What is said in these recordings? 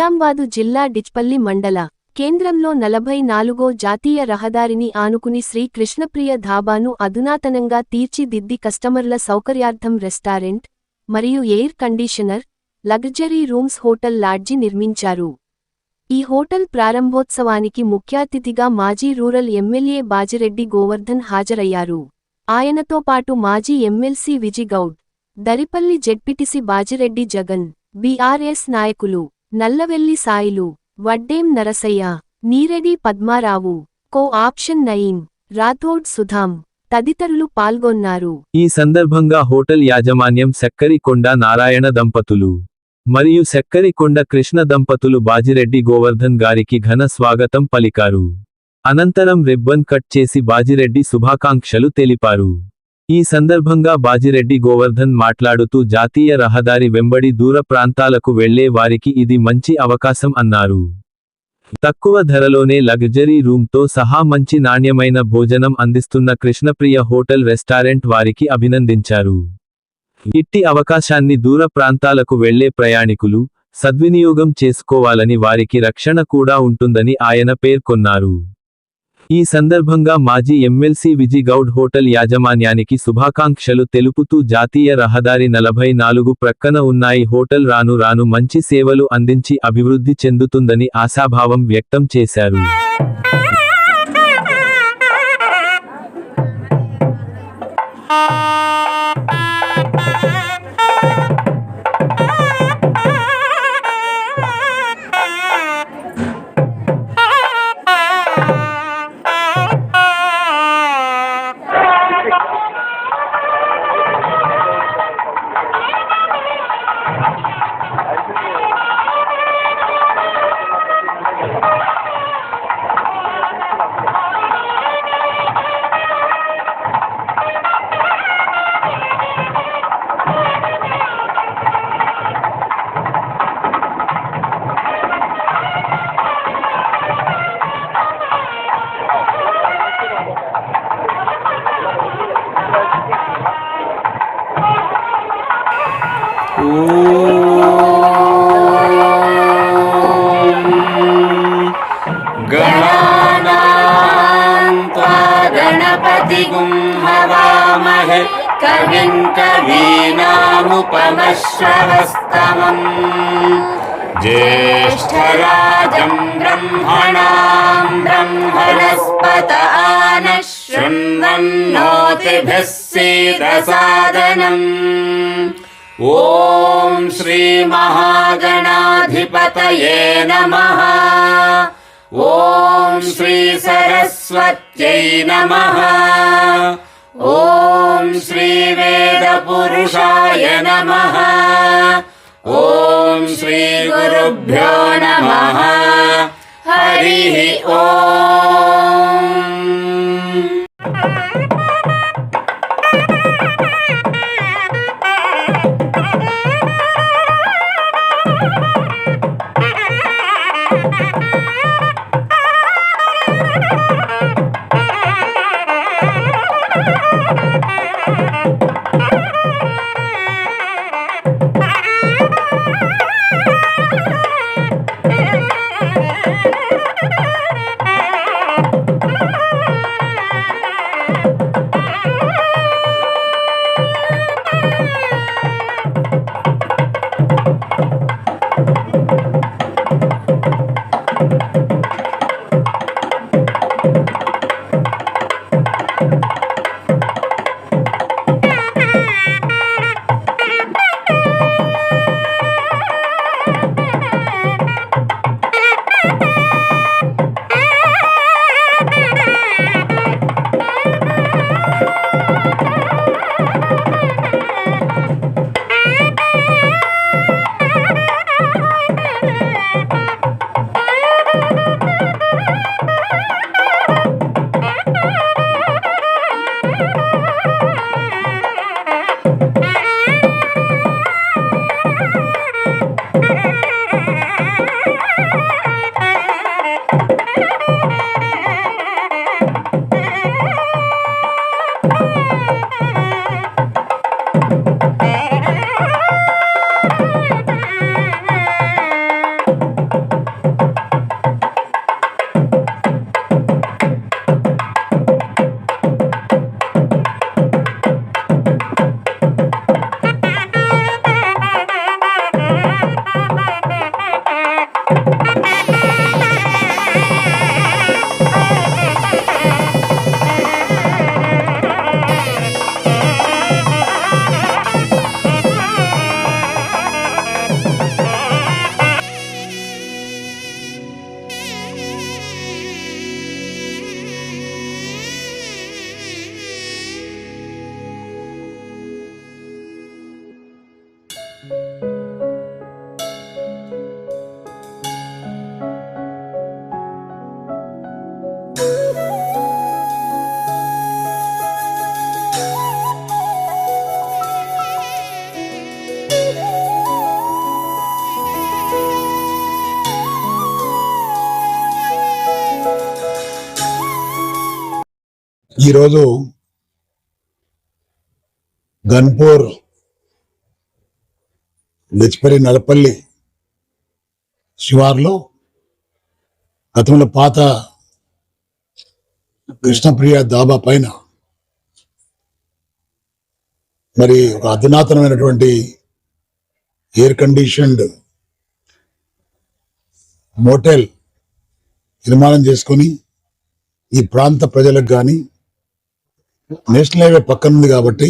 నిజాంబాదు జిల్లా డిచ్పల్లి మండల కేంద్రంలో నలభై నాలుగో జాతీయ రహదారిని ఆనుకుని శ్రీ కృష్ణప్రియ ధాబాను అధునాతనంగా తీర్చిదిద్ది కస్టమర్ల సౌకర్యార్థం రెస్టారెంట్ మరియు air conditioner luxury rooms hotel lodge నిర్మించారు. ఈ హోటల్ ప్రారంభోత్సవానికి ముఖ్యాతిథిగా మాజీ రూరల్ ఎమ్మెల్యే బాజిరెడ్డి గోవర్ధన్ హాజరయ్యారు. ఆయనతో పాటు మాజీ MLC Vijigoud Daripalli ZPTC Bajireddy Jagan BRS నాయకులు Nallavelli Sailu. Vaddem Narasaiah. Neeredi Padmarao. Co option Nayeem. Rathod Sudham. తదితరులు పాల్గొన్నారు. ఈ సందర్భంగా హోటల్ యాజమాన్యం సెక్కరికొండ నారాయణ దంపతులు మరియు సెక్కరికొండ కృష్ణ దంపతులు బాజిరెడ్డి గోవర్ధన్ గారికి ఘన స్వాగతం పలికారు. అనంతరం రిబ్బన్ కట్ చేసి బాజిరెడ్డి శుభాకాంక్షలు తెలిపారు. ఈ సందర్భంగా బాజిరెడ్డి గోవర్ధన్ మాట్లాడుతూ జాతీయ రహదారి వెంబడి దూర ప్రాంతాలకు వెళ్ళే వారికి ఇది మంచి అవకాశం అన్నారు. తక్కువ ధరలోనే లగ్జరీ రూమ్తో సహా మంచి నాణ్యమైన భోజనం అందిస్తున్న కృష్ణప్రియ హోటల్ రెస్టారెంట్ వారికి అభినందించారు. ఇట్టి అవకాశాన్ని దూర ప్రాంతాలకు వెళ్ళే ప్రయాణికులు సద్వినియోగం చేసుకోవాలని వారికి రక్షణ కూడా ఉంటుందని ఆయన పేర్కొన్నారు. ఈ సందర్భంగా మాజీ ఎమ్మెల్సీ విజిగౌడ్ హోటల్ యాజమాన్యానికి శుభాకాంక్షలు తెలుపుతూ జాతీయ రహదారి నలభై నాలుగు ప్రక్కన ఉన్నాయి. హోటల్ రాను రాను మంచి సేవలు అందించి అభివృద్ధి చెందుతుందని ఆశాభావం వ్యక్తం చేశారు. हवामहे कविं कवीनामुपमश्रवस्तमम् ज्येष्ठराजं ब्रह्मणां ब्रह्मणस्पत आनः शृण्वन्नोतिभिः सीदसादनम्। ॐ श्रीमहागणाधिपतये नमः। ॐ श्रीसरस्वत्यै नमः ॐ श्रीवेदपुरुषाय नमः ॐ श्रीगुरुभ्यो नमः हरिः ॐ Thank you. ఈరోజు గన్పూర్ లెచ్పల్లి నడపల్లి శివార్లో గతంలో పాత కృష్ణప్రియ దాబా పైన మరి ఒక అధునాతనమైనటువంటి ఎయిర్ కండిషన్డ్ మోటెల్ నిర్మాణం చేసుకొని ఈ ప్రాంత ప్రజలకు కానీ నేషనల్ హైవే పక్కన ఉంది కాబట్టి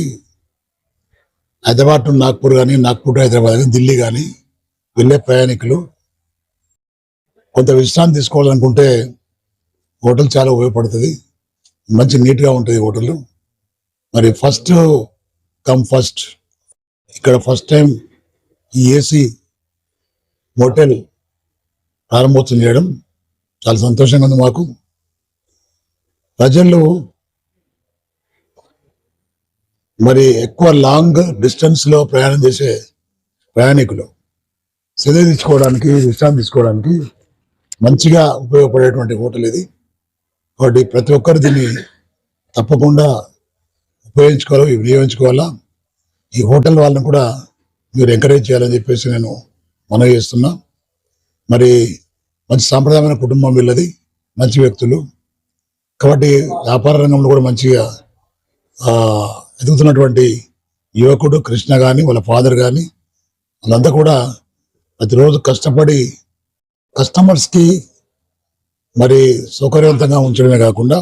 హైదరాబాద్ టు నాగ్పూర్ కానీ నాగ్పూర్ టు హైదరాబాద్ కానీ ఢిల్లీ కానీ వెళ్ళే ప్రయాణికులు కొంత విశ్రాంతి తీసుకోవాలనుకుంటే హోటల్ చాలా ఉపయోగపడుతుంది. మంచి నీట్గా ఉంటుంది హోటల్. మరి ఫస్ట్ కమ్ ఫస్ట్ ఇక్కడ ఫస్ట్ టైం ఈ ఏసీ హోటల్ ప్రారంభోత్సవం చేయడం చాలా సంతోషంగా ఉంది మాకు. ప్రజలు మరి ఎక్కువ లాంగ్ డిస్టెన్స్లో ప్రయాణం చేసే ప్రయాణికులు సెలవు తీసుకోవడానికి విశ్రాంతి తీసుకోవడానికి మంచిగా ఉపయోగపడేటువంటి హోటల్ ఇది. కాబట్టి ప్రతి ఒక్కరు దీన్ని తప్పకుండా ఉపయోగించుకోవాలి వినియోగించుకోవాలా? ఈ హోటల్ వాళ్ళని కూడా మీరు ఎంకరేజ్ చేయాలని చెప్పేసి నేను మనవి చేస్తున్నా. మరి మంచి సాంప్రదాయమైన కుటుంబం వీళ్ళది మంచి వ్యక్తులు. కాబట్టి వ్యాపార రంగంలో కూడా మంచిగా ఎదుగుతున్నటువంటి యువకుడు కృష్ణ కానీ వాళ్ళ ఫాదర్ కానీ వాళ్ళంతా కూడా ప్రతిరోజు కష్టపడి కస్టమర్స్కి మరి సౌకర్యవంతంగా ఉంచడమే కాకుండా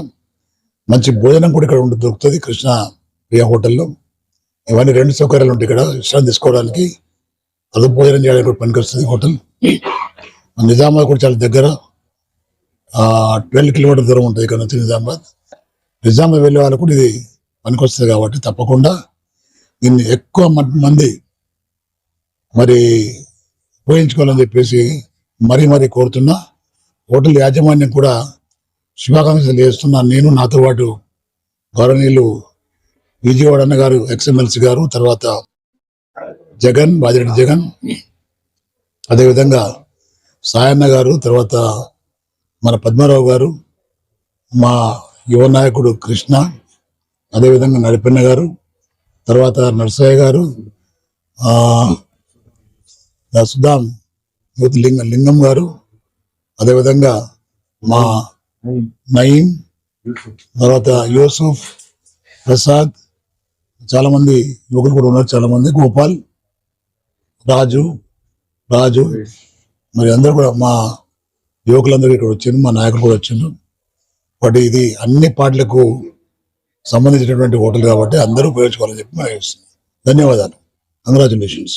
మంచి భోజనం కూడా ఇక్కడ ఉండి దొరుకుతుంది కృష్ణ ప్రియ హోటల్లో. ఇవన్నీ రెండు సౌకర్యాలు ఉంటాయి ఇక్కడ విశ్రాంతి తీసుకోవడానికి అదుపు భోజనం చేయడానికి కూడా పనికొస్తుంది హోటల్. నిజామాబాద్ కూడా చాలా దగ్గర ట్వెల్వ్ కిలోమీటర్ దూరం ఉంటుంది ఇక్కడ నుంచి నిజామాబాద్. నిజామాబాద్ వెళ్ళే వాళ్ళకు కూడా ఇది పనికొస్తుంది కాబట్టి తప్పకుండా దీన్ని ఎక్కువ మంది మరి ఉపయోగించుకోవాలని చెప్పేసి మరీ మరీ కోరుతున్నా. హోటల్ యాజమాన్యం కూడా శుభాకాంక్షలు చేస్తున్నా నేను నాతో పాటు గౌరవనీయులు విజయవాడ అన్న గారు ఎక్స్ఎంఎల్సీ గారు తర్వాత జగన్ బాజిరెడ్డి జగన్ అదేవిధంగా సాయన్న గారు తర్వాత మన పద్మారావు గారు మా యువ నాయకుడు కృష్ణ అదేవిధంగా నడిపెన్న గారు తర్వాత నరసయ్య గారు సుధాం లింగ లింగం గారు అదేవిధంగా మా నయీం తర్వాత యూసుఫ్ ప్రసాద్ చాలామంది యువకులు కూడా ఉన్నారు చాలామంది గోపాల్ రాజు రాజు మరి అందరూ కూడా మా యువకులందరూ ఇక్కడ వచ్చిండ్రు మా నాయకులు కూడా వచ్చిండ్రు. బట్ ఇది అన్ని పాటలకు సంబంధించినటువంటి హోటల్ కాబట్టి అందరూ ఉపయోగించుకోవాలని చెప్పి మా ధన్యవాదాలు. కంగ్రాచులేషన్స్